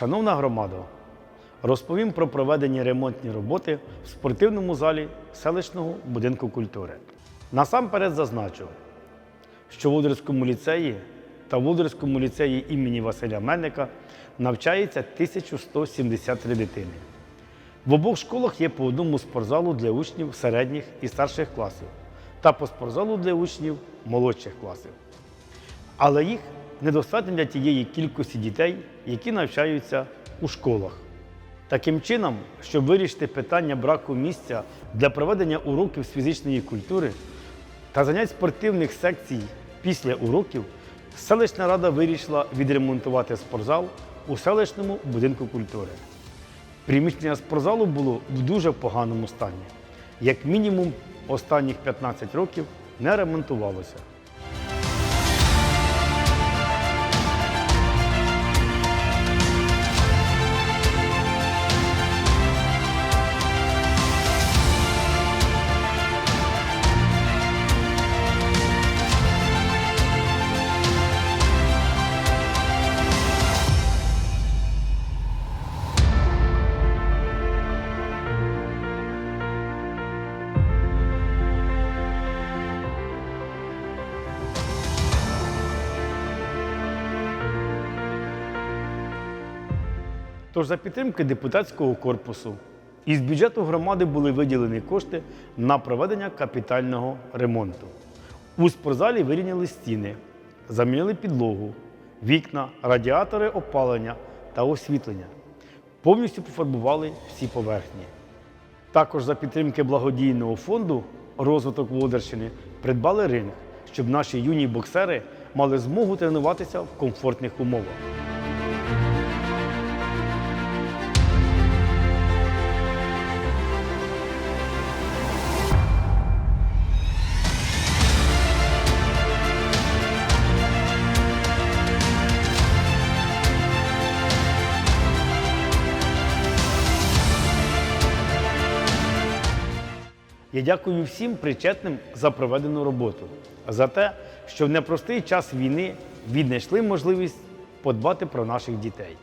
Шановна громада, розповім про проведені ремонтні роботи в спортивному залі селищного будинку культури. Насамперед зазначу, що в Лудерському ліцеї та в Лудерському ліцеї імені Василя Мельника навчається 1173 дитини. В обох школах є по одному спортзалу для учнів середніх і старших класів та по спортзалу для учнів молодших класів. Але їх недостатньо для тієї кількості дітей, які навчаються у школах. Таким чином, щоб вирішити питання браку місця для проведення уроків з фізичної культури та занять спортивних секцій після уроків, селищна рада вирішила відремонтувати спортзал у селищному будинку культури. Приміщення спортзалу було в дуже поганому стані. Як мінімум, останніх 15 років не ремонтувалося. Тож за підтримки депутатського корпусу із бюджету громади були виділені кошти на проведення капітального ремонту. У спортзалі вирівняли стіни, замінили підлогу, вікна, радіатори опалення та освітлення. Повністю пофарбували всі поверхні. Також за підтримки благодійного фонду розвиток Володарщини придбали ринг, щоб наші юні боксери мали змогу тренуватися в комфортних умовах. Я дякую всім причетним за проведену роботу, за те, що в непростий час війни віднайшли можливість подбати про наших дітей.